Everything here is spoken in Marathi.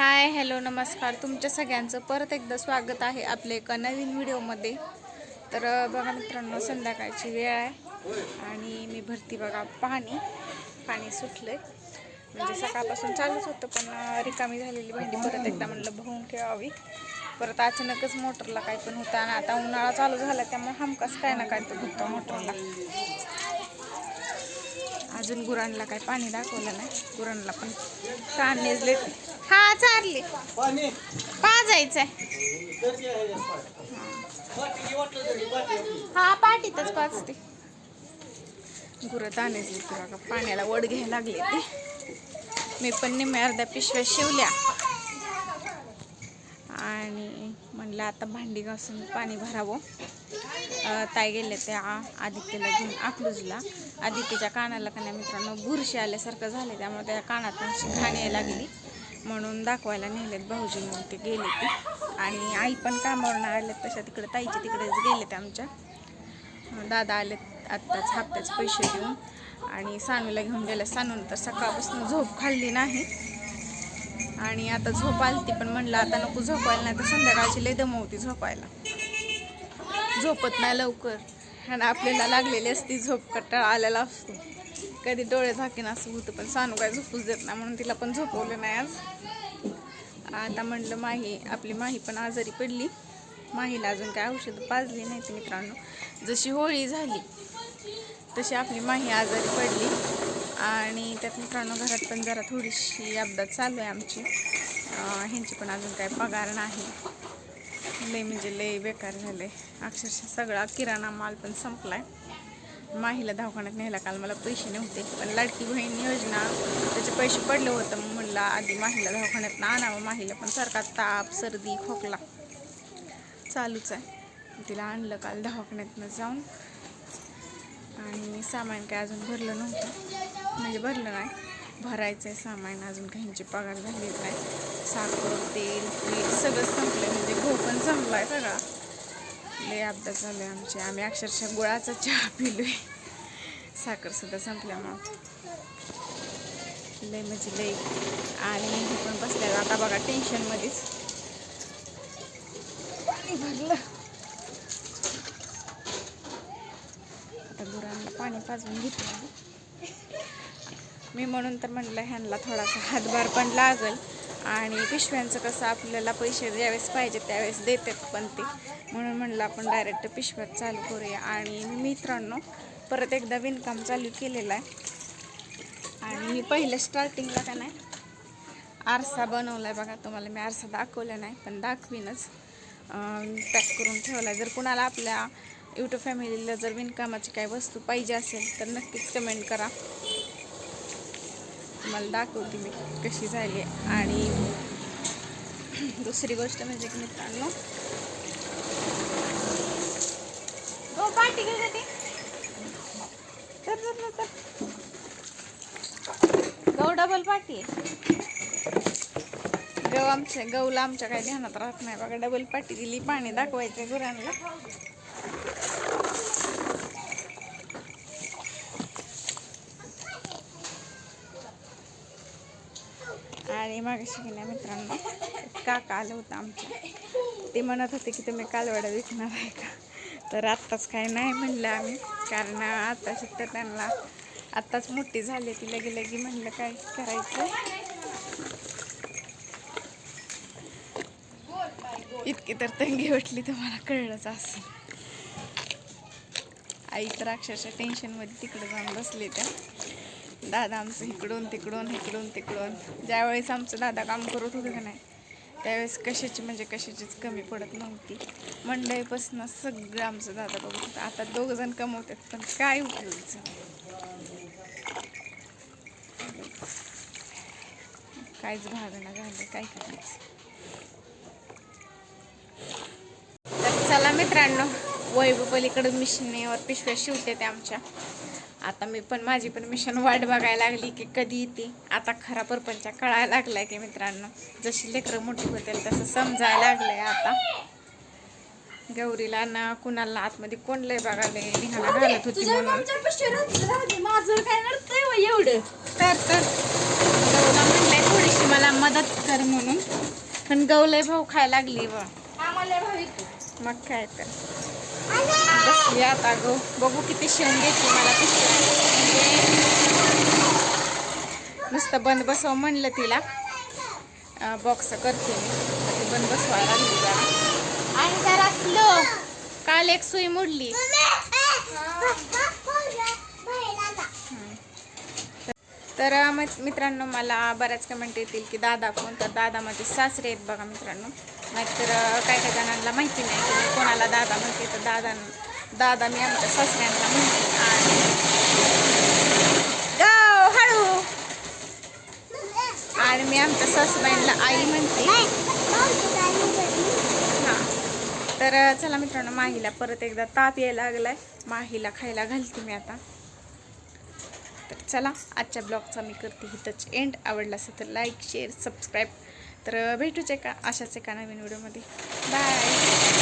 हाय हॅलो नमस्कार. तुमच्या सगळ्यांचं परत एकदा स्वागत आहे आपल्या एका नवीन व्हिडिओमध्ये. तर बघा मित्रांनो संध्याकाळची वेळ आहे आणि मी भरती बघा पाणी पाणी सुटलंय. म्हणजे सकाळपासून चालूच होतं पण रिकामी झालेली भांडी परत एकदा म्हणलं भरून ठेवावी. परत अचानकच मोटरला काय पण होतं आणि आता उन्हाळा चालू झाला त्यामुळे हमखास काय ना काय तर होतं मोटरला. अजून गुरांना काय पाणी दाखवलं नाही. गुरांना पण ताण नेजले हा चालले. पाजायचंय हा पाठीतच पाचते. गुरं ती बघा पाण्याला वड घ्यायला लागले ते. मी पण निम्म्या अर्ध्या पिशव्या शिवल्या. आणि म्हणलं आता भांडी घासून पाणी भरावं. ताई गेले त्या आदित्यला घेऊन अकलूजला. आदित्यच्या कानाला का नाही मित्रांनो बुरशी आल्यासारखं झाले त्यामुळे त्या कानात घाण यायला लागली. म्हणून दाखवायला नेलेत भाऊजी मग ते गेले ते. आणि आई पण कामावरून आलेत तशा तिकडे ताईच्या तिकडेच गेलेत आमच्या. दादा आलेत आत्ताच हप्त्याच पैसे देऊन आणि सानूला घेऊन गेल्या. सानून तर सकाळपासून झोप खाल्ली नाही. आणि आता झोप आलती पण म्हणलं आता नको झोपायला नाही तर संध्याकाळची लय दमवती झोपायला. झोपत नाही लवकर. आणि आपल्याला लागलेली असती झोप कट्टाळा आलेला असतो. कधी डोळे झाकीन असं होतं पण सानू काय झोपूच देत नाही म्हणून तिला पण झोपवलं नाही आज. आता म्हणलं माही आपली माही पण आजारी पडली. माहीला अजून काय औषधं पाजली नाही ती मित्रांनो. जशी होळी झाली तशी आपली माही आजारी पडली. आणि त्यात मित्रांनो घरात पण जरा थोडीशी अपघात चालू आहे आमची. ह्यांची पण अजून काय पगार नाही. लय म्हणजे लय बेकार झालं आहे अक्षरशः सगळा किराणा माल पण संपलाय. माहीला दवाखान्यात न्यायला काल मला पैसे नव्हते. पण लाडकी बहीण योजना त्याचे पैसे पडले होतं मग म्हणलं आधी माहीला दवाखान्यात आणावं माहीला पण सारखा ताप सर्दी खोकला चालूच आहे. तिला आणलं काल दवाखान्यातनं जाऊन. आणि सामान काय अजून भरलं नव्हतं. म्हणजे भरलं नाही. भरायचं आहे सामान अजून काहींचे पगार झालेत नाही. साखर तेल पीठ सगळं संपलं म्हणजे गहू पण संपला आहे सगळा. लय अपघात झाले आमचे. आम्ही अक्षरशः गुळाचा चहा पिलोय. साखरसुद्धा संपल्या संपल्यामुळं लय म्हणजे लय. आणि मी पण बसल्या आता बघा टेन्शनमध्येच पाणी भरलं. आता गुरांना पाणी पाजून घेतलं मी म्हणून तर म्हणलं ह्यांना थोडासा हातभार पण लागल. आणि पिशव्यांचं कसं आपल्याला पैसे ज्यावेळेस पाहिजे त्यावेळेस देतात पण ते. म्हणून म्हणलं आपण डायरेक्ट पिशव्यात चालू करूया. आणि मित्रांनो परत एकदा विणकाम चालू केलेलं आहे. आणि मी पहिलं स्टार्टिंगला का नाही आरसा बनवला आहे बघा. तुम्हाला मी आरसा दाखवला नाही पण दाखवीनच. पॅक करून ठेवला जर कुणाला आपल्या यूट्यूब फॅमिलीला जर विणकामाची काही वस्तू पाहिजे असेल तर नक्कीच कमेंट करा. तुम्हाला दाखवते मी कशी झाली आणि दुसरी गोष्ट म्हणजे की मित्रांनो गो पाठी घे चल, चल, चल, गहू डबल पाटी आहे. गहू आमच्या गहूला आमच्या काही ध्यानात राहत नाही. बघा डबल पाटी दिली पाणी दाखवायचं गुरांना. आणि मागे शिकण्या मित्रांनो. काका आलं होतं आमच्या. ते म्हणत होते की तुम्ही कालवडा विकणार आहे का? तर आत्ताच काय नाही म्हणलं आम्ही कारण आता तर त्यांना आत्ताच मोठी झाली ती लगे लगे म्हणलं काय करायचं. इतकी तर तंगी वाटली तुम्हाला कळलंच असं आई तर अक्षरशः टेन्शनमध्ये तिकडे जाऊन बसले त्या. दादा आमचं इकडून तिकडून इकडून तिकडून. ज्यावेळेस आमचं दादा काम करत होतं का नाही त्यावेळेस कशाची म्हणजे कशाचीच कमी पडत नव्हती. मंडईपासून सगळं आमचं दादा बघत होता. आता दोघ जण कमवतात पण काय उपयोगीचं? काहीच भागणं झालं काय करायचं? तर चला मित्रांनो वैभव पलीकडं मिशनीवर पिशव्या शिवते त्या आमच्या. आता मी पण माझी पण मिशन वाट बघायला लागली की कधी येते. आता खरा परपंचा कळायला लागलाय की मित्रांनो जशी लेकरं मोठी होतील तसं समजायला लागलंय आता. गौरीला ना कुणाला आतमध्ये कोण लय बघायला निघाला घालत होती म्हणून. माझं काय नडतंय एवढं? तर तर. गौरीला म्हणलंय थोडीशी मला मदत कर म्हणून. पण गवलय भाऊ खायला लागली व. मग काय तर. बसली आता. गो बघू किती घेतली मला पिशवी नुसतं बंद बसव म्हणलं तिला. बॉक्स करते मी. बंद बसवायला लागली जरा. आणि जरा स्लो काल एक सुई मोडली. तर मित्रांनो मला बऱ्याच कमेंट येतील की दादा कोण? तर दादा माझे सासरे आहेत बघा मित्रांनो. नाहीतर काय काय जणांना माहिती नाही. की कोणाला दादा म्हणते तर दादा दादा मी आमच्या सासऱ्यांना म्हणते. आणि गाव हळू. आणि मी आमच्या सासूबाईंना आई म्हणते. हां. तर चला मित्रांनो माहीला परत एकदा ताप यायला लागलाय. माहीला खायला घालते मी आता. तर चला आजच्या ब्लॉगचा मी करते हिथंच एंड आवडला असेल तर लाईक शेअर सबस्क्राईब तर भेटूच एका अशाच एका नवीन व्हिडिओमध्ये. बाय